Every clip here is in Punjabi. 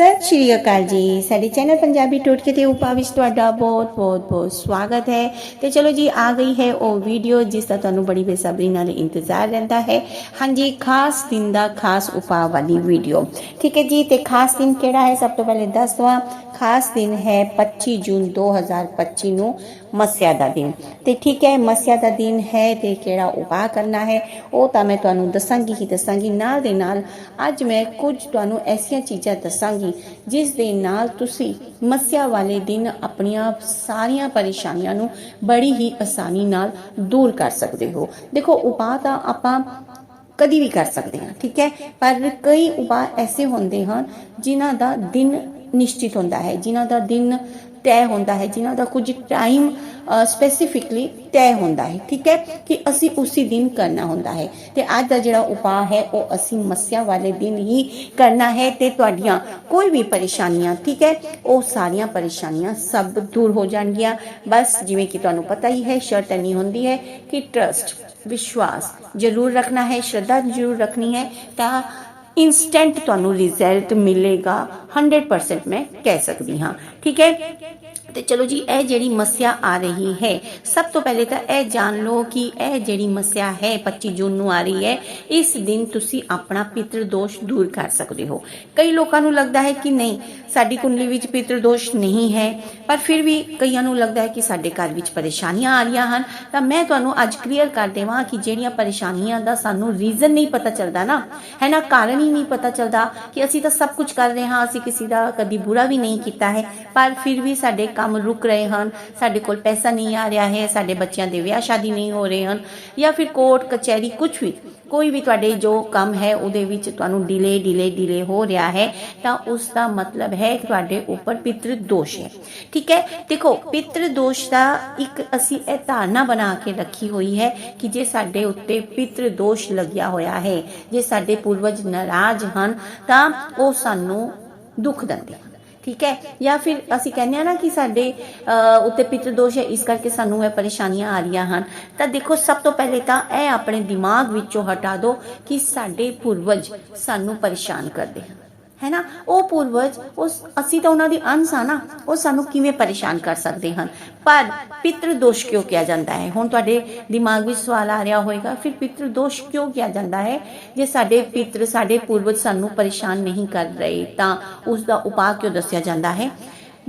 ਸਤਿ ਸ਼੍ਰੀ ਅਕਾਲ ਜੀ। ਸਾਡੇ ਚੈਨਲ ਪੰਜਾਬੀ ਟੋਟਕੇ ਤੇ ਉਪਾ ਵਿੱਚ ਤੁਹਾਡਾ ਬਹੁਤ ਬਹੁਤ ਬਹੁਤ ਸਵਾਗਤ ਹੈ। ਤੇ ਚਲੋ ਜੀ, ਆ ਗਈ ਹੈ ਉਹ ਵੀਡੀਓ, ਜਿਸ ਦਾ ਤੁਹਾਨੂੰ ਬੜੀ ਬੇਸਬਰੀ ਨਾਲ ਇੰਤਜ਼ਾਰ ਰਹਿੰਦਾ ਹੈ। ਹਾਂਜੀ, ਖਾਸ ਦਿਨ ਦਾ ਖਾਸ ਉਪਾਅ ਵਾਲੀ ਵੀਡੀਓ। ਠੀਕ ਹੈ ਜੀ, ਤੇ ਖਾਸ ਦਿਨ ਕਿਹੜਾ ਹੈ? ਸਭ ਤੋਂ ਪਹਿਲੇ ਦੱਸ ਦਵਾਂ। ਖਾਸ ਦਿਨ ਹੈ 25 ਜੂਨ 2025 ਨੂੰ। ਮੱਸਿਆ ਦਾ ਦਿਨ। ਤੇ ਠੀਕ ਹੈ, ਮੱਸਿਆ ਦਾ ਦਿਨ ਹੈ ਤੇ ਕਿਹੜਾ ਉਪਾਅ ਕਰਨਾ ਹੈ, ਉਹ ਤਾਂ ਮੈਂ ਤੁਹਾਨੂੰ ਦੱਸਾਂਗੀ ਹੀ ਦੱਸਾਂਗੀ। ਨਾਲ ਦੇ ਨਾਲ ਅੱਜ ਮੈਂ ਕੁਝ ਤੁਹਾਨੂੰ ਐਸੀਆਂ ਚੀਜ਼ਾਂ ਦੱਸਾਂਗੀ, ਜਿਸ ਦੇ ਨਾਲ ਤੁਸੀਂ ਮੱਸਿਆ ਵਾਲੇ ਦਿਨ ਆਪਣੀਆਂ ਸਾਰੀਆਂ ਪਰੇਸ਼ਾਨੀਆਂ ਨੂੰ ਬੜੀ ਹੀ ਆਸਾਨੀ ਨਾਲ ਦੂਰ ਕਰ ਸਕਦੇ ਹੋ। ਦੇਖੋ, ਉਪਾਅ ਤਾਂ ਆਪਾਂ ਕਦੀ ਵੀ ਕਰ ਸਕਦੇ ਹਾਂ, ਠੀਕ ਹੈ? ਪਰ ਕਈ ਉਪਾਅ ਐਸੇ ਹੁੰਦੇ ਹਨ ਜਿਨ੍ਹਾਂ ਦਾ ਦਿਨ ਨਿਸ਼ਚਿਤ ਹੁੰਦਾ ਹੈ, ਜਿਨ੍ਹਾਂ ਦਾ ਦਿਨ ਤੈਅ ਹੁੰਦਾ ਹੈ, ਜਿਨ੍ਹਾਂ ਦਾ ਕੁਝ ਟਾਈਮ ਸਪੈਸੀਫਿਕਲੀ ਤੈਅ ਹੁੰਦਾ ਹੈ, ਠੀਕ ਹੈ? ਕਿ ਅਸੀਂ ਉਸੇ ਦਿਨ ਕਰਨਾ ਹੁੰਦਾ ਹੈ। ਤੇ ਅੱਜ ਦਾ ਜਿਹੜਾ ਉਪਾਅ ਹੈ, ਉਹ ਅਸੀਂ ਮੱਸਿਆ ਵਾਲੇ ਦਿਨ ਹੀ ਕਰਨਾ ਹੈ ਤੇ ਤੁਹਾਡੀਆਂ ਕੋਈ ਵੀ ਪਰੇਸ਼ਾਨੀਆਂ, ਠੀਕ ਹੈ? ਉਹ ਸਾਰੀਆਂ ਪਰੇਸ਼ਾਨੀਆਂ ਸਭ ਦੂਰ ਹੋ ਜਾਣਗੀਆਂ। ਬਸ ਜਿਵੇਂ ਕਿ ਤੁਹਾਨੂੰ ਪਤਾ ਹੀ ਹੈ, ਸ਼ਰਤ ਨਹੀਂ ਹੁੰਦੀ ਹੈ ਕਿ ਟਰਸਟ ਵਿਸ਼ਵਾਸ ਜ਼ਰੂਰ ਰੱਖਣਾ ਹੈ, ਸ਼ਰਧਾ ਜ਼ਰੂਰ ਰੱਖਣੀ ਹੈ ਤਾਂ ਇਨਸਟੈਂਟ ਤੁਹਾਨੂੰ ਰਿਜ਼ਲਟ ਮਿਲੇਗਾ 100% ਮੈਂ ਕਹਿ ਸਕਦੀ ਹਾਂ। ਠੀਕ ਹੈ? ਤੇ ਚਲੋ ਜੀ, ਇਹ ਜਿਹੜੀ ਮੱਸਿਆ ਆ ਰਹੀ ਹੈ, ਸਭ ਤੋਂ ਪਹਿਲੇ ਤਾਂ ਇਹ ਜਾਣ ਲਓ ਕਿ ਇਹ ਜਿਹੜੀ ਮੱਸਿਆ ਹੈ 25 ਜੂਨ ਨੂੰ ਆ ਰਹੀ ਹੈ, ਇਸ ਦਿਨ ਤੁਸੀਂ ਆਪਣਾ ਪਿਤਰ ਦੋਸ਼ ਦੂਰ ਕਰ ਸਕਦੇ ਹੋ। ਕਈ ਲੋਕਾਂ ਨੂੰ ਲੱਗਦਾ ਹੈ ਕਿ ਨਹੀਂ, ਸਾਡੀ ਕੁੰਡਲੀ ਵਿੱਚ ਪਿਤਰ ਦੋਸ਼ ਨਹੀਂ ਹੈ, ਪਰ ਫਿਰ ਵੀ ਕਈਆਂ ਨੂੰ ਲੱਗਦਾ ਹੈ ਕਿ ਸਾਡੇ ਘਰ ਵਿੱਚ ਪਰੇਸ਼ਾਨੀਆਂ ਆ ਰਹੀਆਂ ਹਨ। ਤਾਂ ਮੈਂ ਤੁਹਾਨੂੰ ਅੱਜ ਕਲੀਅਰ ਕਰ ਦੇਵਾਂ ਕਿ ਜਿਹੜੀਆਂ ਪਰੇਸ਼ਾਨੀਆਂ ਦਾ ਸਾਨੂੰ ਰੀਜ਼ਨ ਨਹੀਂ ਪਤਾ ਚੱਲਦਾ ਨਾ, ਹੈ ਨਾ, ਕਾਰਨ ਹੀ ਨਹੀਂ ਪਤਾ ਚੱਲਦਾ ਕਿ ਅਸੀਂ ਤਾਂ ਸਭ ਕੁਝ ਕਰ ਰਹੇ ਹਾਂ, ਅਸੀਂ ਕਿਸੇ ਦਾ ਕਦੀ ਬੁਰਾ ਵੀ ਨਹੀਂ ਕੀਤਾ ਹੈ, ਪਰ ਫਿਰ ਵੀ ਸਾਡੇ ਕੰਮ ਰੁਕ ਰਹੇ ਹਨ, ਸਾਡੇ ਕੋਲ ਪੈਸਾ ਨਹੀਂ ਆ ਰਿਹਾ ਹੈ, ਸਾਡੇ ਬੱਚਿਆਂ ਦੇ ਵਿਆਹ ਸ਼ਾਦੀ ਨਹੀਂ ਹੋ ਰਹੇ ਹਨ ਜਾਂ ਫਿਰ ਕੋਰਟ, ਕਚਹਿਰੀ ਕੁਝ ਵੀ, ਕੋਈ ਵੀ ਤੁਹਾਡੇ ਜੋ ਕੰਮ ਹੈ ਉਹਦੇ ਵਿੱਚ ਤੁਹਾਨੂੰ ਡਿਲੇ ਡਿਲੇ ਡਿਲੇ ਹੋ ਰਿਹਾ ਹੈ, ਤਾਂ ਉਸ ਦਾ ਮਤਲਬ ਹੈ ਕਿ ਤੁਹਾਡੇ ਉੱਪਰ ਪਿਤਰ ਦੋਸ਼ ਹੈ। ਠੀਕ ਹੈ? ਦੇਖੋ, ਪਿਤਰ ਦੋਸ਼ ਦਾ ਇੱਕ ਅਸੀਂ ਇਹ ਧਾਰਨਾ ਬਣਾ ਕੇ ਰੱਖੀ ਹੋਈ ਹੈ ਕਿ ਜੇ ਸਾਡੇ ਉੱਤੇ ਪਿਤਰ ਦੋਸ਼ ਲੱਗਿਆ ਹੋਇਆ ਹੈ, ਜੇ ਸਾਡੇ ਪੂਰਵਜ ਨਾਰਾਜ਼ ਹਨ, ਤਾਂ ਉਹ ਸਾਨੂੰ ਦੁੱਖ ਦਿੰਦੇ ਹਨ। ਠੀਕ ਹੈ? ਜਾਂ ਫਿਰ ਅਸੀਂ ਕਹਿੰਦੇ ਆ ਨਾ ਕਿ ਸਾਡੇ ਅ, ਉੱਤੇ ਪਿਤਰ ਦੋਸ਼ ਹੈ ਇਸ ਕਰਕੇ ਸਾਨੂੰ ਇਹ ਪਰੇਸ਼ਾਨੀਆਂ ਆ ਰਹੀਆਂ ਹਨ। ਤਾਂ ਦੇਖੋ ਸਭ ਤੋਂ ਪਹਿਲੇ ਤਾਂ ਇਹ ਆਪਣੇ ਦਿਮਾਗ ਵਿੱਚੋਂ ਹਟਾ ਦਿਓ ਕਿ ਸਾਡੇ ਪੂਰਵਜ ਸਾਨੂੰ ਪਰੇਸ਼ਾਨ ਕਰਦੇ ਹਨ। ਹੈ ਨਾ? ਉਹ ਪੂਰਵਜ ਉਸ, ਅਸੀਂ ਤਾਂ ਉਹਨਾਂ ਦੇ ਅੰਸ਼ ਆ ਨਾ, ਉਹ ਸਾਨੂੰ ਕਿਵੇਂ ਪਰੇਸ਼ਾਨ ਕਰ ਸਕਦੇ ਹਨ? ਪਰ ਪਿਤਰ ਦੋਸ਼ ਕਿਉਂ ਕਿਹਾ ਜਾਂਦਾ ਹੈ? ਹੁਣ ਤੁਹਾਡੇ ਦਿਮਾਗ ਵਿੱਚ ਸਵਾਲ ਆ ਰਿਹਾ ਹੋਵੇਗਾ ਫਿਰ ਪਿਤਰ ਦੋਸ਼ ਕਿਉਂ ਕਿਹਾ ਜਾਂਦਾ ਹੈ? ਜੇ ਸਾਡੇ ਪਿਤਰ, ਸਾਡੇ ਪੂਰਵਜ ਸਾਨੂੰ ਪਰੇਸ਼ਾਨ ਨਹੀਂ ਕਰ ਰਹੇ, ਤਾਂ ਉਸ ਦਾ ਉਪਾਅ ਕਿਉਂ ਦੱਸਿਆ ਜਾਂਦਾ ਹੈ?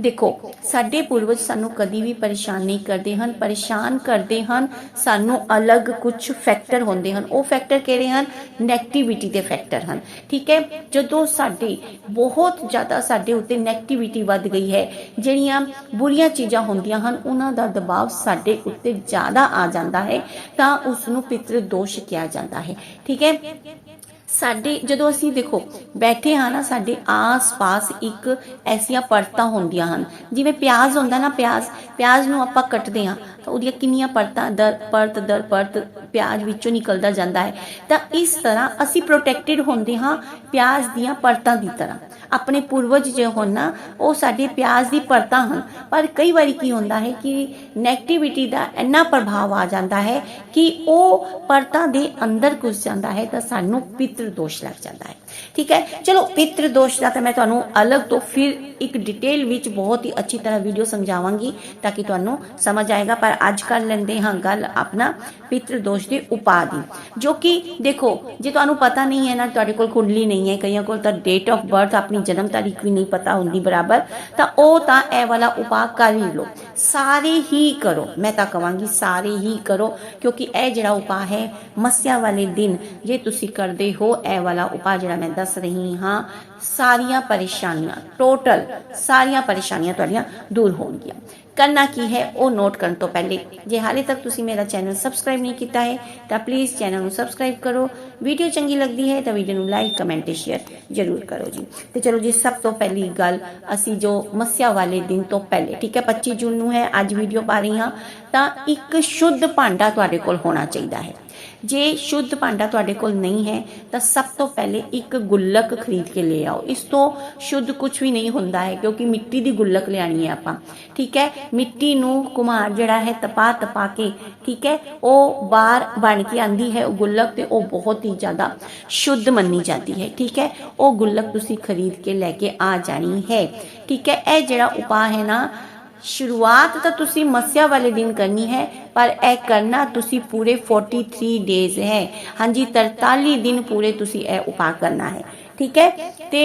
ਦੇਖੋ, ਸਾਡੇ ਪੂਰਵਜ ਸਾਨੂੰ ਕਦੀ ਵੀ ਪਰੇਸ਼ਾਨ ਨਹੀਂ ਕਰਦੇ ਹਨ। ਪਰੇਸ਼ਾਨ ਕਰਦੇ ਹਨ, ਸਾਨੂੰ ਅਲੱਗ ਕੁਝ ਫੈਕਟਰ ਹੁੰਦੇ ਹਨ। ਉਹ ਫੈਕਟਰ ਕਿਹੜੇ ਹਨ? ਨੈਗੇਟਿਵਿਟੀ ਦੇ ਫੈਕਟਰ ਹਨ। ਠੀਕ ਹੈ? ਜਦੋਂ ਸਾਡੇ, ਬਹੁਤ ਜ਼ਿਆਦਾ ਸਾਡੇ ਉੱਤੇ ਨੈਗੇਟਿਵਿਟੀ ਵੱਧ ਗਈ ਹੈ, ਜਿਹੜੀਆਂ ਬੁਰੀਆਂ ਚੀਜ਼ਾਂ ਹੁੰਦੀਆਂ ਹਨ, ਉਹਨਾਂ ਦਾ ਦਬਾਅ ਸਾਡੇ ਉੱਤੇ ਜ਼ਿਆਦਾ ਆ ਜਾਂਦਾ ਹੈ, ਤਾਂ ਉਸ ਨੂੰ ਪਿਤਰ ਦੋਸ਼ ਕਿਹਾ ਜਾਂਦਾ ਹੈ। ਠੀਕ ਹੈ? ਸਾਡੇ ਜਦੋਂ ਅਸੀਂ ਦੇਖੋ, ਬੈਠੇ ਹਾਂ ਨਾ, ਸਾਡੇ ਆਸ-ਪਾਸ ਇੱਕ ਐਸੀਆਂ ਪਰਤਾਂ ਹੁੰਦੀਆਂ ਹਨ। ਜਿਵੇਂ ਪਿਆਜ਼ ਹੁੰਦਾ ਨਾ ਪਿਆਜ਼ ਪਿਆਜ਼ ਨੂੰ ਆਪਾਂ ਕੱਟਦੇ ਹਾਂ, ਤਾਂ ਉਹਦੀਆਂ ਕਿੰਨੀਆਂ ਪਰਤਾਂ, ਦਰ, ਪਰਤ ਦਰ, ਪਰਤ ਪਿਆਜ਼ ਵਿੱਚੋਂ ਨਿਕਲਦਾ ਜਾਂਦਾ ਹੈ। ਤਾਂ ਇਸ ਤਰ੍ਹਾਂ ਅਸੀਂ ਪ੍ਰੋਟੈਕਟਿਡ ਹੁੰਦੇ ਹਾਂ ਪਿਆਜ਼ ਦੀਆਂ ਪਰਤਾਂ ਦੀ ਤਰ੍ਹਾਂ। ਆਪਣੇ ਪੂਰਵਜ ਜੋ ਹਨ ਨਾ, ਉਹ ਸਾਡੇ ਪਿਆਜ਼ ਦੀ ਪਰਤਾਂ ਹਨ। ਪਰ ਕਈ ਵਾਰੀ ਕੀ ਹੁੰਦਾ ਹੈ ਕਿ ਨੈਗੇਟਿਵਿਟੀ ਦਾ ਇੰਨਾ ਪ੍ਰਭਾਵ ਆ ਜਾਂਦਾ ਹੈ ਕਿ ਉਹ ਪਰਤਾਂ ਦੇ ਅੰਦਰ ਘੁਸ ਜਾਂਦਾ ਹੈ ਤਾਂ ਸਾਨੂੰ ਪਿਤਰ ਦੋਸ਼ ਲੱਗ ਜਾਂਦਾ ਹੈ। ਠੀਕ ਹੈ? ਚਲੋ, ਪਿਤਰ ਦੋਸ਼ ਦਾ ਤਾਂ ਮੈਂ ਤੁਹਾਨੂੰ ਅਲੱਗ ਤੋਂ ਫਿਰ ਇੱਕ ਡਿਟੇਲ ਵਿੱਚ ਬਹੁਤ ਹੀ ਅੱਛੀ ਤਰ੍ਹਾਂ ਵੀਡੀਓ ਸਮਝਾਵਾਂਗੀ ਤਾਂ ਕਿ ਤੁਹਾਨੂੰ ਸਮਝ ਆਏਗਾ। ਪਰ ਅੱਜ ਕਰ ਲੈਂਦੇ ਹਾਂ ਗੱਲ ਆਪਣਾ ਪਿਤਰ ਦੋਸ਼ ਦੇ ਉਪਾਅ ਦੀ, ਜੋ ਕਿ ਦੇਖੋ, ਜੇ ਤੁਹਾਨੂੰ ਪਤਾ ਨਹੀਂ ਹੈ ਨਾ, ਤੁਹਾਡੇ ਕੋਲ ਕੁੰਡਲੀ ਨਹੀਂ ਹੈ, ਕਈਆਂ ਕੋਲ ਤਾਂ ਡੇਟ ਆਫ ਬਰਥ ਆਪਣੀ ਜਨਮ ਤਾਰੀਖ ਵੀ ਨਹੀਂ ਪਤਾ ਹੁੰਦੀ ਬਰਾਬਰ, ਤਾਂ ਉਹ ਤਾਂ ਇਹ ਵਾਲਾ ਉਪਾਅ ਕਰ ਹੀ ਲਓ। ਸਾਰੇ ਹੀ ਕਰੋ। ਮੈਂ ਤਾਂ ਕਵਾਂਗੀ ਸਾਰੇ ਹੀ ਕਰੋ, ਕਿਉਂਕਿ ਇਹ ਜਿਹੜਾ ਉਪਾਅ ਹੈ ਮੱਸਿਆ ਵਾਲੇ ਦਿਨ, ਜੇ ਤੁਸੀਂ ਕਰਦੇ ਹੋ ਇਹ ਵਾਲਾ ਉਪਾਅ ਜਿਹੜਾ ਮੈਂ ਦੱਸ ਰਹੀ ਹਾਂ, ਸਾਰੀਆਂ ਪਰੇਸ਼ਾਨੀਆਂ ਟੋਟਲ ਸਾਰੀਆਂ ਪਰੇਸ਼ਾਨੀਆਂ ਤੁਹਾਡੀਆਂ ਦੂਰ ਹੋਣਗੀਆਂ। ਕਰਨਾ ਕੀ ਹੈ ਉਹ ਨੋਟ ਕਰਨ ਤੋਂ ਪਹਿਲੇ ਜੇ ਹਾਲੇ ਤੱਕ ਤੁਸੀਂ ਮੇਰਾ ਚੈਨਲ ਸਬਸਕ੍ਰਾਈਬ ਨਹੀਂ ਕੀਤਾ ਹੈ ਤਾਂ ਪਲੀਜ਼ ਚੈਨਲ ਨੂੰ ਸਬਸਕ੍ਰਾਈਬ ਕਰੋ ਵੀਡੀਓ ਚੰਗੀ ਲੱਗਦੀ ਹੈ ਤਾਂ ਵੀਡੀਓ ਨੂੰ ਲਾਈਕ ਕਮੈਂਟ ਤੇ ਸ਼ੇਅਰ ਜ਼ਰੂਰ ਕਰੋ ਜੀ ਤੇ ਚਲੋ ਜੀ ਸਭ ਤੋਂ ਪਹਿਲੀ ਗੱਲ ਅਸੀਂ ਜੋ ਮੱਸਿਆ ਵਾਲੇ ਦਿਨ ਤੋਂ ਪਹਿਲੇ ਠੀਕ ਹੈ 25 ਜੂਨ ਨੂੰ ਹੈ ਅੱਜ ਵੀਡੀਓ ਪਾ ਰਹੀ ਹਾਂ ਤਾਂ ਇੱਕ ਸ਼ੁੱਧ ਭਾਂਡਾ ਤੁਹਾਡੇ ਕੋਲ ਹੋਣਾ ਚਾਹੀਦਾ ਹੈ ਜੇ ਸ਼ੁੱਧ ਭਾਂਡਾ ਤੁਹਾਡੇ ਕੋਲ ਨਹੀਂ ਹੈ, ਤਾਂ ਸਭ ਤੋਂ ਪਹਿਲੇ ਇੱਕ ਗੁੱਲਕ ਖਰੀਦ ਕੇ ਲੈ ਆਓ। ਇਸ ਤੋਂ ਸ਼ੁੱਧ ਕੁਝ ਵੀ ਨਹੀਂ ਹੁੰਦਾ ਹੈ, ਕਿਉਂਕਿ ਮਿੱਟੀ ਦੀ ਗੁੱਲਕ ਲਿਆਣੀ ਹੈ ਆਪਾਂ। ਠੀਕ ਹੈ? ਮਿੱਟੀ ਨੂੰ ਕੁਮਾਰ ਜਿਹੜਾ ਹੈ ਤਪਾ ਤਪਾ ਕੇ, ਠੀਕ ਹੈ? ਉਹ ਬਾਹਰ ਬਣ ਕੇ ਆਂਦੀ ਹੈ, ਉਹ ਗੁੱਲਕ ਤੇ ਉਹ ਬਹੁਤ ਹੀ ਜ਼ਿਆਦਾ ਸ਼ੁੱਧ ਮੰਨੀ ਜਾਂਦੀ ਹੈ। ਠੀਕ ਹੈ? ਉਹ ਗੁੱਲਕ ਤੁਸੀਂ ਖਰੀਦ ਕੇ ਲੈ ਕੇ ਆ ਜਾਣੀ ਹੈ। ਠੀਕ ਹੈ? ਇਹ ਜਿਹੜਾ ਉਪਾਅ ਹੈ ਨਾ ਸ਼ੁਰੂਆਤ ਤਾਂ ਤੁਸੀਂ ਮੱਸਿਆ ਵਾਲੇ ਦਿਨ ਕਰਨੀ ਹੈ ਪਰ ਇਹ ਕਰਨਾ ਤੁਸੀਂ ਪੂਰੇ 43 ਡੇਜ਼ ਹੈ ਹਾਂਜੀ 43 ਦਿਨ ਪੂਰੇ ਤੁਸੀਂ ਇਹ ਉਪਾਅ ਕਰਨਾ ਹੈ ਠੀਕ ਹੈ ਤੇ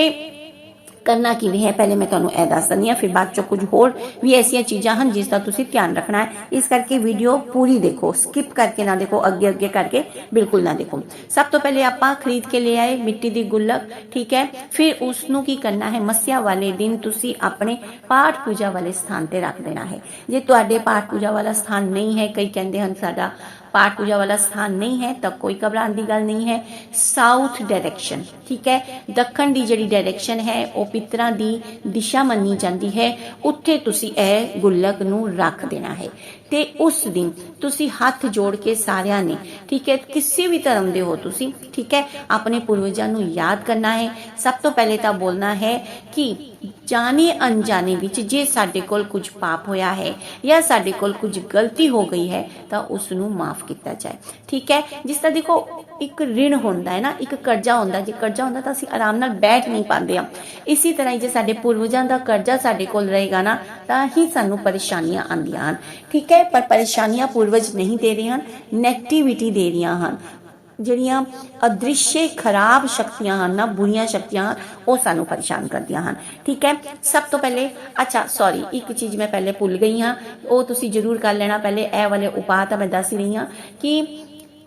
ਕਰਨਾ ਕਿਵੇਂ ਹੈ? ਪਹਿਲੇ ਮੈਂ ਤੁਹਾਨੂੰ ਇਹ ਦੱਸ ਦਿੰਦੀ ਹਾਂ, ਫਿਰ ਬਾਅਦ ਚੋਂ ਕੁਝ ਹੋਰ ਵੀ ਐਸੀਆਂ ਚੀਜ਼ਾਂ ਹਨ ਜਿਸ ਦਾ ਤੁਸੀਂ ਧਿਆਨ ਰੱਖਣਾ ਹੈ। ਇਸ ਕਰਕੇ ਵੀਡੀਓ ਪੂਰੀ ਦੇਖੋ ਸਕਿਪ ਕਰਕੇ ਨਾ ਦੇਖੋ, ਅੱਗੇ ਅੱਗੇ ਕਰਕੇ ਬਿਲਕੁਲ ਨਾ ਦੇਖੋ। ਸਭ ਤੋਂ ਪਹਿਲੇ ਆਪਾਂ ਖਰੀਦ ਕੇ ਲੈ ਆਏ ਮਿੱਟੀ ਦੀ ਗੁੱਲਕ, ਠੀਕ ਹੈ? ਫਿਰ ਉਸ ਨੂੰ ਕੀ ਕਰਨਾ ਹੈ? ਮਸਿਆ ਵਾਲੇ ਦਿਨ ਤੁਸੀਂ ਆਪਣੇ ਪਾਠ ਪੂਜਾ ਵਾਲੇ ਸਥਾਨ ਤੇ ਰੱਖ ਦੇਣਾ ਹੈ। ਜੇ ਤੁਹਾਡੇ ਪਾਠ ਪੂਜਾ ਵਾਲਾ ਸਥਾਨ ਨਹੀਂ ਹੈ, ਕਈ ਕਹਿੰਦੇ ਹਨ ਸਾਡਾ ਪਾਠ ਪੂਜਾ ਵਾਲਾ ਸਥਾਨ ਨਹੀਂ ਹੈ ਤਾਂ ਕੋਈ ਘਬਰਾਉਣ ਦੀ ਗੱਲ ਨਹੀਂ ਹੈ ਸਾਊਥ ਡਾਇਰੈਕਸ਼ਨ ਠੀਕ ਹੈ ਦੱਖਣ ਦੀ ਜਿਹੜੀ ਡਾਇਰੈਕਸ਼ਨ ਹੈ ਉਹ ਪਿਤਰਾਂ ਦੀ ਦਿਸ਼ਾ ਮੰਨੀ ਜਾਂਦੀ ਹੈ ਉੱਥੇ ਤੁਸੀਂ ਇਹ ਗੁੱਲਕ ਨੂੰ ਰੱਖ ਦੇਣਾ ਹੈ ਤੇ ਉਸ ਦਿਨ ਤੁਸੀਂ ਹੱਥ ਜੋੜ ਕੇ ਸਾਰਿਆਂ ਨੇ, ਠੀਕ ਹੈ, ਕਿਸੇ ਵੀ ਧਰਮ ਦੇ ਹੋ ਤੁਸੀਂ, ਠੀਕ ਹੈ, ਆਪਣੇ ਪੂਰਵਜਾਂ ਨੂੰ ਯਾਦ ਕਰਨਾ ਹੈ। ਸਭ ਤੋਂ ਪਹਿਲੇ ਤਾਂ ਬੋਲਣਾ ਹੈ ਕਿ ਜਾਣੇ ਅਣਜਾਣੇ ਵਿੱਚ ਜੇ ਸਾਡੇ ਕੋਲ ਕੁਝ ਪਾਪ ਹੋਇਆ ਹੈ ਜਾਂ ਸਾਡੇ ਕੋਲ ਕੁਝ ਗਲਤੀ ਹੋ ਗਈ ਹੈ, ਤਾਂ ਉਸ ਨੂੰ ਮਾਫ ਕੀਤਾ ਜਾਏ। ਠੀਕ ਹੈ, ਜਿਸ ਤਰ੍ਹਾਂ ਦੇਖੋ, ਇੱਕ ਰਿਣ ਹੁੰਦਾ ਹੈ ਨਾ, ਇੱਕ ਕਰਜ਼ਾ ਹੁੰਦਾ, ਜੇ ਕਰਜ਼ਾ ਹੁੰਦਾ ਤਾਂ ਅਸੀਂ ਆਰਾਮ ਨਾਲ ਬੈਠ ਨਹੀਂ ਪਾਉਂਦੇ ਆ ਇਸੇ ਤਰ੍ਹਾਂ ਹੀ ਜੇ ਸਾਡੇ ਪੂਰਵਜਾਂ ਦਾ ਕਰਜ਼ਾ ਸਾਡੇ ਕੋਲ ਰਹੇਗਾ ਨਾ, ਤਾਂ ਹੀ ਸਾਨੂੰ ਪਰੇਸ਼ਾਨੀਆਂ ਆਉਂਦੀਆਂ ਹਨ। ਠੀਕ ਹੈ ਪਰ ਪਰੇਸ਼ਾਨੀਆਂ ਪੂਰਵਜ ਨਹੀਂ ਦੇ ਰਹੇ ਨੈਗੇਟਿਵਿਟੀ ਦੇ ਰਹੀਆਂ ਹਨ। ਜਿਹੜੀਆਂ ਅਦ੍ਰਿਸ਼ਯ ਖਰਾਬ ਸ਼ਕਤੀਆਂ ਹਨ ਨਾ ਬੁਰੀਆਂ ਸ਼ਕਤੀਆਂ ਹਨ, ਉਹ ਸਾਨੂੰ ਪਰੇਸ਼ਾਨ ਕਰਦੀਆਂ ਹਨ। ਠੀਕ ਹੈ? ਸਭ ਤੋਂ ਪਹਿਲੇ ਅੱਛਾ ਸੌਰੀ ਇੱਕ ਚੀਜ਼ ਮੈਂ ਪਹਿਲੇ ਭੁੱਲ ਗਈ ਹਾਂ। ਉਹ ਤੁਸੀਂ ਜ਼ਰੂਰ ਕਰ ਲੈਣਾ। ਪਹਿਲੇ ਇਹ ਵਾਲੇ ਉਪਾਅ ਤਾਂ ਮੈਂ ਦੱਸ ਰਹੀ ਹਾਂ ਕਿ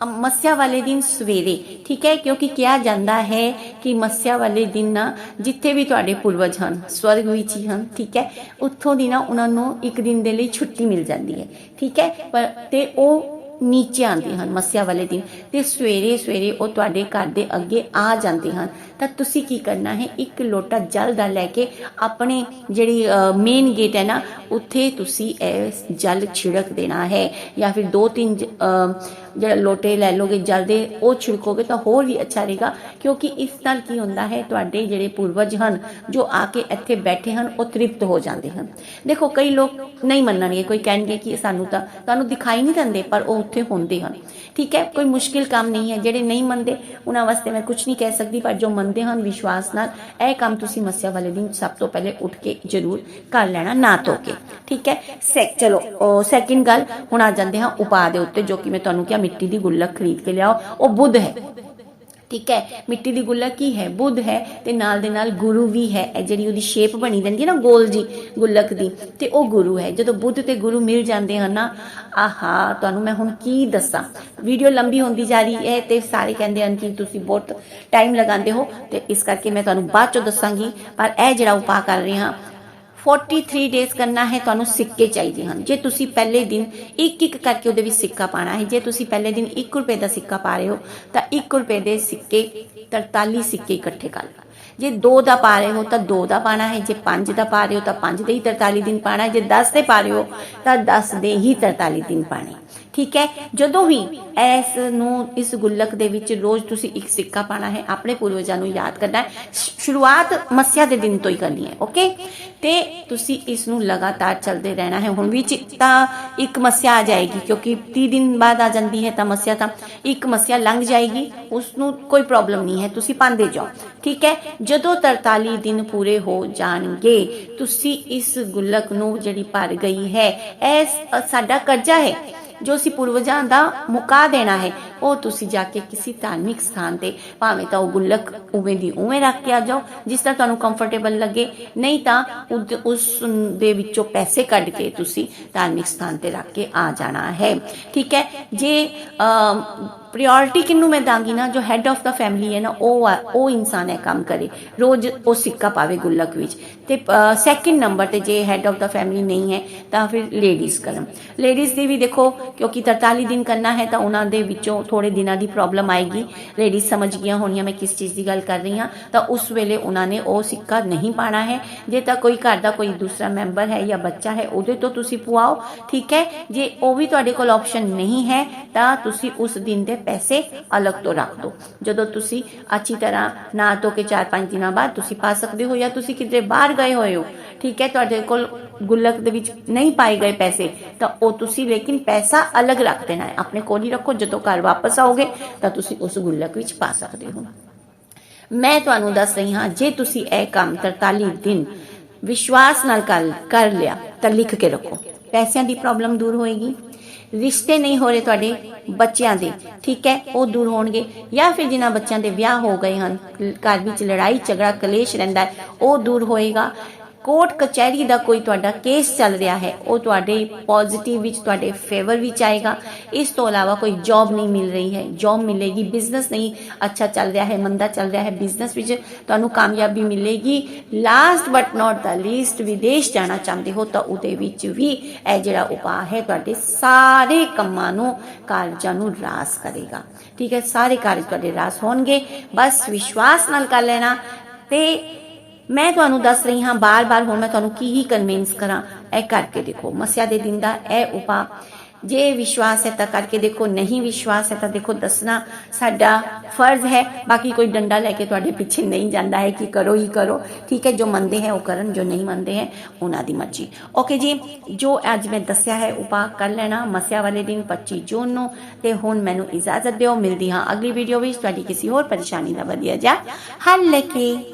ਮੱਸਿਆ ਵਾਲੇ ਦਿਨ ਸਵੇਰੇ, ਠੀਕ ਹੈ? ਕਿਉਂਕਿ ਕਿਹਾ ਜਾਂਦਾ ਹੈ ਕਿ ਮੱਸਿਆ ਵਾਲੇ ਦਿਨ ਨਾ ਜਿੱਥੇ ਵੀ ਤੁਹਾਡੇ ਪੂਰਵਜ ਹਨ ਸਵਰਗ ਵਿੱਚ ਹੀ ਹਨ, ਠੀਕ ਹੈ? ਉੱਥੋਂ ਦੀ ਨਾ ਉਹਨਾਂ ਨੂੰ ਇੱਕ ਦਿਨ ਦੇ ਲਈ ਛੁੱਟੀ ਮਿਲ ਜਾਂਦੀ ਹੈ, ਠੀਕ ਹੈ? ਪਰ, ਤੇ ਉਹ ਨੀਚੇ ਆਉਂਦੇ ਹਨ, ਮੱਸਿਆ ਵਾਲੇ ਦਿਨ। ਤੇ ਸਵੇਰੇ ਸਵੇਰੇ ਉਹ ਤੁਹਾਡੇ ਘਰ ਦੇ ਅੱਗੇ ਆ ਜਾਂਦੇ ਹਨ। ਤਾਂ ਤੁਸੀਂ ਕੀ ਕਰਨਾ ਹੈ? ਇੱਕ ਲੋਟਾ ਜਲ ਦਾ ਲੈ ਕੇ ਆਪਣੇ ਜਿਹੜੀ ਮੇਨ ਗੇਟ ਹੈ ਨਾ, ਉੱਥੇ ਤੁਸੀਂ ਇਹ ਜਲ ਛਿੜਕ ਦੇਣਾ ਹੈ। ਜਾਂ ਫਿਰ ਦੋ ਤਿੰਨ ਜਿਹੜਾ ਲੋਟੇ ਲੈ ਲੋਗੇ ਜਲ ਦੇ, ਉਹ ਛਿੜਕੋਗੇ ਤਾਂ ਹੋਰ ਵੀ ਅੱਛਾ ਰਹੇਗਾ। ਕਿਉਂਕਿ ਇਸ ਨਾਲ ਕੀ ਹੁੰਦਾ ਹੈ, ਤੁਹਾਡੇ ਜਿਹੜੇ ਪੂਰਵਜ ਹਨ, ਜੋ ਆ ਕੇ ਇੱਥੇ ਬੈਠੇ ਹਨ, ਉਹ ਤ੍ਰਿਪਤ ਹੋ ਜਾਂਦੇ ਹਨ। ਦੇਖੋ, ਕਈ ਲੋਕ ਨਹੀਂ ਮੰਨਣਗੇ, ਕੋਈ ਕਹਿਣਗੇ ਕਿ ਸਾਨੂੰ ਤਾਂ, ਤੁਹਾਨੂੰ ਦਿਖਾਈ ਨਹੀਂ ਦਿੰਦੇ, ਪਰ ਉਹ ਉੱਥੇ ਹੁੰਦੇ ਹਨ। ਠੀਕ ਹੈ? ਕੋਈ ਮੁਸ਼ਕਿਲ ਕੰਮ ਨਹੀਂ ਹੈ। ਜਿਹੜੇ ਨਹੀਂ ਮੰਨਦੇ, ਉਹਨਾਂ ਵਾਸਤੇ ਮੈਂ ਕੁਝ ਨਹੀਂ ਕਹਿ ਸਕਦੀ, ਪਰ ਜੋ ਮੰਨਦੇ ਹਨ ਵਿਸ਼ਵਾਸ ਨਾਲ, ਇਹ ਕੰਮ ਤੁਸੀਂ ਮੱਸਿਆ ਵਾਲੇ ਦਿਨ ਸਭ ਤੋਂ ਪਹਿਲੇ ਉੱਠ ਕੇ ਜ਼ਰੂਰ ਕਰ ਲੈਣਾ, ਨਾ ਧੋ ਕੇ। ਠੀਕ ਹੈ? ਸੈਕ ਚਲੋ ਸੈਕਿੰਡ ਗੱਲ, ਹੁਣ ਆ ਜਾਂਦੇ ਹਾਂ ਉਪਾਅ ਦੇ ਉੱਤੇ, ਜੋ ਕਿ ਮੈਂ ਤੁਹਾਨੂੰ ਕਿਹਾ, ਮਿੱਟੀ ਦੀ ਗੁੱਲਕ ਖਰੀਦ ਕੇ ਲਿਆਓ। ਉਹ ਬੁੱਧ ਹੈ। ਠੀਕ ਹੈ? ਮਿੱਟੀ ਦੀ ਗੁੱਲਕ ਕੀ ਹੈ? ਬੁੱਧ ਹੈ ਤੇ ਨਾਲ ਦੇ ਨਾਲ ਗੁਰੂ ਵੀ ਹੈ। ਇਹ ਜਿਹੜੀ ਉਹਦੀ ਸ਼ੇਪ ਬਣੀ ਜਾਂਦੀ ਹੈ ਨਾ, ਗੋਲ ਜੀ, ਗੁੱਲਕ ਦੀ, ਤੇ ਉਹ ਗੁਰੂ ਹੈ। ਜਦੋਂ ਬੁੱਧ ਤੇ ਗੁਰੂ ਮਿਲ ਜਾਂਦੇ ਹਨ ਨਾ, ਆਹਾ, ਤੁਹਾਨੂੰ ਮੈਂ ਹੁਣ ਕੀ ਦੱਸਾਂ? ਵੀਡੀਓ ਲੰਬੀ ਹੁੰਦੀ ਜਾ ਰਹੀ ਹੈ ਤੇ ਸਾਰੇ ਕਹਿੰਦੇ ਹਨ ਕਿ ਤੁਸੀਂ ਬਹੁਤ ਟਾਈਮ ਲਗਾਉਂਦੇ ਹੋ ਤੇ ਇਸ ਕਰਕੇ ਮੈਂ ਤੁਹਾਨੂੰ ਬਾਅਦ ਚੋਂ ਦੱਸਾਂਗੀ। ਪਰ ਇਹ ਜਿਹੜਾ ਉਪਾਅ ਕਰ ਰਹੇ ਹਾਂ 43 ਡੇਜ਼ ਕਰਨਾ ਹੈ, ਤੁਹਾਨੂੰ ਸਿੱਕੇ ਚਾਹੀਦੇ ਹਨ। ਜੇ ਤੁਸੀਂ ਪਹਿਲੇ ਦਿਨ ਇੱਕ ਇੱਕ ਕਰਕੇ ਉਹਦੇ ਵਿੱਚ ਸਿੱਕਾ ਪਾਣਾ ਹੈ, ਜੇ ਤੁਸੀਂ ਪਹਿਲੇ ਦਿਨ 1 ਰੁਪਏ ਦਾ ਸਿੱਕਾ ਪਾ ਰਹੇ ਹੋ, ਤਾਂ 1 ਰੁਪਏ ਦੇ ਸਿੱਕੇ 43 ਸਿੱਕੇ ਇਕੱਠੇ ਕਰ ਲਓ। ਜੇ 2 ਦਾ ਪਾ ਰਹੇ ਹੋ, ਤਾਂ 2 ਦਾ ਪਾਣਾ ਹੈ। ਜੇ 5 ਦਾ ਪਾ ਰਹੇ ਹੋ, ਤਾਂ 5 ਦੇ ਹੀ 43 ਦਿਨ ਪਾਣਾ ਹੈ। ਜੇ 10 ਦੇ ਪਾ ਰਹੇ ਹੋ, ਤਾਂ 10 ਦੇ ਹੀ 43 ਦਿਨ ਪਾਣੇ ਠੀਕ ਹੈ? ਜਦੋਂ ਵੀ ਇਸ ਨੂੰ, ਇਸ ਗੁੱਲਕ ਦੇ ਵਿੱਚ ਰੋਜ਼ ਤੁਸੀਂ ਇੱਕ ਸਿੱਕਾ ਪਾਣਾ ਹੈ, ਆਪਣੇ ਪੂਰਵਜਾਂ ਨੂੰ ਯਾਦ ਕਰਨਾ ਹੈ। ਸ਼ੁਰੂਆਤ ਮੱਸਿਆ ਦੇ ਦਿਨ ਤੋਂ ਹੀ ਕਰਨੀ ਹੈ, ਓਕੇ? ਤੇ ਤੁਸੀਂ ਇਸ ਨੂੰ ਲਗਾਤਾਰ ਚੱਲਦੇ ਰਹਿਣਾ ਹੈ। ਹੁਣ ਵਿੱਚ ਤਾਂ ਇੱਕ ਮਸਿਆ ਆ ਜਾਏਗੀ, ਕਿਉਂਕਿ 30 ਦਿਨ ਬਾਅਦ ਆ ਜਾਂਦੀ ਹੈ ਤਾਂ ਮਸਿਆ ਤਾਂ ਇੱਕ ਮਸਿਆ ਲੰਘ ਜਾਏਗੀ ਉਸ ਨੂੰ ਕੋਈ ਪ੍ਰੋਬਲਮ ਨਹੀਂ ਹੈ, ਤੁਸੀਂ ਪਾਉਂਦੇ ਜਾਓ, ਠੀਕ ਹੈ? ਜਦੋਂ 43 ਦਿਨ ਪੂਰੇ ਹੋ ਜਾਣਗੇ, ਤੁਸੀਂ ਇਸ ਗੁੱਲਕ ਨੂੰ ਜਿਹੜੀ ਭਰ ਗਈ ਹੈ ਇਹ ਸਾਡਾ ਕਰਜ਼ਾ ਹੈ। ਜੋ ਅਸੀਂ ਪੂਰਵਜਾਂ ਦਾ ਮੁਕਾ ਦੇਣਾ ਹੈ, ਉਹ ਤੁਸੀਂ ਜਾ ਕੇ ਕਿਸੇ ਧਾਰਮਿਕ ਸਥਾਨ ਤੇ, ਭਾਵੇਂ ਤਾਂ ਉਹ ਗੁੱਲਕ ਉਵੇਂ ਦੀ ਉਵੇਂ ਰੱਖ ਕੇ ਆ ਜਾਓ, ਜਿਸ ਤਰ੍ਹਾਂ ਤੁਹਾਨੂੰ ਕੰਫਰਟੇਬਲ ਲੱਗੇ, ਨਹੀਂ ਤਾਂ ਉਸ ਦੇ ਵਿੱਚੋਂ ਪੈਸੇ ਕੱਢ ਕੇ ਤੁਸੀਂ ਧਾਰਮਿਕ ਸਥਾਨ ਤੇ ਰੱਖ ਕੇ ਆ ਜਾਣਾ ਹੈ। ਠੀਕ ਹੈ? ਜੇ ਪ੍ਰਾਇੋਰਟੀ ਕਿਹਨੂੰ ਮੈਂ ਦਾਂਗੀ ਨਾ, ਜੋ ਹੈੱਡ ਆਫ ਦਾ ਫੈਮਿਲੀ ਹੈ ਨਾ, ਉਹ ਉਹ ਇਨਸਾਨ ਹੈ ਕੰਮ ਕਰੇ। ਰੋਜ਼ ਉਹ ਸਿੱਕਾ ਪਾਵੇ ਗੁੱਲਕ ਵਿੱਚ। ਤੇ ਸੈਕਿੰਡ ਨੰਬਰ ਤੇ ਜੇ ਹੈੱਡ ਆਫ ਦਾ ਫੈਮਿਲੀ ਨਹੀਂ ਹੈ, ਤਾਂ ਫਿਰ ਲੇਡੀਜ਼ ਕਰਨ। ਲੇਡੀਜ਼ ਦੀ ਵੀ ਦੇਖੋ, ਕਿਉਂਕਿ 43 ਦਿਨ ਕਰਨਾ ਹੈ, ਤਾਂ ਉਹਨਾਂ ਦੇ ਵਿੱਚੋਂ ਥੋੜੇ ਦਿਨਾਂ ਦੀ ਪ੍ਰੋਬਲਮ ਆਏਗੀ। ਲੇਡੀਜ਼ ਸਮਝ ਗਈਆਂ ਹੋਣੀਆਂ, ਮੈਂ ਕਿਸ ਚੀਜ਼ ਦੀ ਗੱਲ ਕਰ ਰਹੀ ਹਾਂ। ਤਾਂ ਉਸ ਵੇਲੇ ਉਹਨਾਂ ਨੇ ਉਹ ਸਿੱਕਾ ਨਹੀਂ ਪਾਣਾ ਹੈ। ਜੇ ਤਾਂ ਕੋਈ ਘਰ ਦਾ ਕੋਈ ਦੂਸਰਾ ਮੈਂਬਰ ਹੈ ਜਾਂ ਬੱਚਾ ਹੈ, ਉਹਦੇ ਤੋਂ ਤੁਸੀਂ ਪਵਾਓ ਠੀਕ ਹੈ? ਜੇ ਉਹ ਵੀ ਤੁਹਾਡੇ ਕੋਲ ਆਪਸ਼ਨ ਨਹੀਂ ਹੈ, ਤਾਂ ਤੁਸੀਂ ਉਸ ਦਿਨ ਦੇ ਪੈਸੇ ਅਲੱਗ ਤੋਂ ਰੱਖ ਦਿਓ। ਜਦੋਂ ਤੁਸੀਂ ਅੱਛੀ ਤਰ੍ਹਾਂ ਨਾ ਧੋ ਕੇ 4-5 ਦਿਨਾਂ ਬਾਅਦ ਤੁਸੀਂ ਪਾ ਸਕਦੇ ਹੋ ਜਾਂ ਤੁਸੀਂ ਕਿਤੇ ਬਾਹਰ ਗਏ ਹੋਏ ਹੋ, ਠੀਕ ਹੈ, ਤੁਹਾਡੇ ਕੋਲ ਗੁੱਲਕ ਦੇ ਵਿੱਚ ਨਹੀਂ ਪਾਏ ਗਏ ਪੈਸੇ, ਤਾਂ ਉਹ ਤੁਸੀਂ ਲੇਕਿਨ ਪੈਸਾ ਅਲੱਗ ਰੱਖ ਦੇਣਾ ਹੈ। ਆਪਣੇ ਕੋਲ ਹੀ ਰੱਖੋ, ਜਦੋਂ ਘਰ ਵਾਪਸ ਆਓਗੇ, ਤਾਂ ਤੁਸੀਂ ਉਸ ਗੁੱਲਕ ਵਿੱਚ ਪਾ ਸਕਦੇ ਹੋ। ਮੈਂ ਤੁਹਾਨੂੰ ਦੱਸ ਰਹੀ ਹਾਂ, ਜੇ ਤੁਸੀਂ ਇਹ ਕੰਮ 43 ਦਿਨ ਵਿਸ਼ਵਾਸ ਨਾਲ ਕਰ ਕਰ ਲਿਆ, ਤਾਂ ਲਿਖ ਕੇ ਰੱਖੋ। ਪੈਸਿਆਂ ਦੀ ਪ੍ਰੋਬਲਮ ਦੂਰ ਹੋਏਗੀ। ਰਿਸ਼ਤੇ ਨਹੀਂ ਹੋ ਰਹੇ ਤੁਹਾਡੇ ਬੱਚਿਆਂ ਦੇ, ਠੀਕ ਹੈ? ਉਹ ਦੂਰ ਹੋਣਗੇ ਜਾਂ ਫਿਰ ਜਿਨ੍ਹਾਂ ਬੱਚਿਆਂ ਦੇ ਵਿਆਹ ਹੋ ਗਏ ਹਨ, ਘਰ ਵਿੱਚ ਲੜਾਈ, ਝਗੜਾ, ਕਲੇਸ਼ ਰਹਿੰਦਾ ਹੈ, ਉਹ ਦੂਰ ਹੋਏਗਾ। ਕੋਰਟ ਕਚਹਿਰੀ ਦਾ ਕੋਈ ਤੁਹਾਡਾ ਕੇਸ ਚੱਲ ਰਿਹਾ ਹੈ, ਉਹ ਤੁਹਾਡੇ ਪੋਜ਼ਿਟਿਵ ਵਿੱਚ, ਤੁਹਾਡੇ ਫੇਵਰ ਵਿੱਚ ਆਏਗਾ। ਇਸ ਤੋਂ ਇਲਾਵਾ ਕੋਈ ਜੌਬ ਨਹੀਂ ਮਿਲ ਰਹੀ ਹੈ। ਜੌਬ ਮਿਲੇਗੀ ਬਿਜ਼ਨਸ ਨਹੀਂ ਅੱਛਾ ਚੱਲ ਰਿਹਾ ਹੈ, ਮੰਦਾ ਚੱਲ ਰਿਹਾ ਹੈ। ਬਿਜ਼ਨਸ ਵਿੱਚ ਤੁਹਾਨੂੰ ਕਾਮਯਾਬੀ ਮਿਲੇਗੀ। Last but not the least ਵਿਦੇਸ਼ ਜਾਣਾ ਚਾਹੁੰਦੇ ਹੋ ਤਾਂ ਉਹਦੇ ਵਿੱਚ ਵੀ ਇਹ ਜਿਹੜਾ ਉਪਾਅ ਹੈ, ਤੁਹਾਡੇ ਸਾਰੇ ਕੰਮਾਂ ਨੂੰ, ਕਾਰਜਾਂ ਨੂੰ ਰਾਸ ਕਰੇਗਾ। ਠੀਕ ਹੈ, ਸਾਰੇ ਕਾਰਜ ਤੁਹਾਡੇ ਰਾਸ ਹੋਣਗੇ। ਬਸ ਵਿਸ਼ਵਾਸ ਨਾਲ ਕਰ ਲੈਣਾ ਤੇ ਮੈਂ ਤੁਹਾਨੂੰ ਦੱਸ ਰਹੀ ਹਾਂ, ਬਾਰ-ਬਾਰ ਹੁਣ ਮੈਂ ਤੁਹਾਨੂੰ ਕੀ ਹੀ ਕਨਵਿੰਸ ਕਰਾਂ। ਇਹ ਕਰਕੇ ਦੇਖੋ ਮਸਿਆ ਦੇ ਦਿਨ ਦਾ ਇਹ ਉਪਾ। ਜੇ ਵਿਸ਼ਵਾਸ ਹੈ ਤਾਂ ਕਰਕੇ ਦੇਖੋ, ਨਹੀਂ ਵਿਸ਼ਵਾਸ ਹੈ ਤਾਂ ਦੇਖੋ, ਦੱਸਣਾ ਸਾਡਾ ਫਰਜ਼ ਹੈ। ਬਾਕੀ ਕੋਈ ਡੰਡਾ ਲੈ ਕੇ ਤੁਹਾਡੇ ਪਿੱਛੇ ਨਹੀਂ ਜਾਂਦਾ ਹੈ ਕਿ ਕਰੋ ਹੀ ਕਰੋ। ਠੀਕ ਹੈ, ਜੋ ਮੰਨਦੇ ਹੈ ਉਹ ਕਰਨ, ਜੋ ਨਹੀਂ ਮੰਨਦੇ ਹੈ, ਉਹਨਾਂ ਦੀ ਮਰਜ਼ੀ। ਓਕੇ ਜੀ, ਜੋ ਅੱਜ ਮੈਂ ਦੱਸਿਆ ਹੈ ਉਪਾ, ਕਰ ਲੈਣਾ ਮਸਿਆ ਵਾਲੇ ਦਿਨ 25 ਜੂਨ ਨੂੰ, ਤੇ ਹੁਣ ਮੈਨੂੰ ਇਜਾਜ਼ਤ ਦਿਓ। ਮਿਲਦੀ ਹਾਂ ਅਗਲੀ ਵੀਡੀਓ ਵਿੱਚ। ਤੁਹਾਡੀ ਕਿਸੇ ਹੋਰ ਪਰੇਸ਼ਾਨੀ ਦਾ ਵਧੀਆ ਜਾ ਹੱਲ ਲੈ ਕੇ।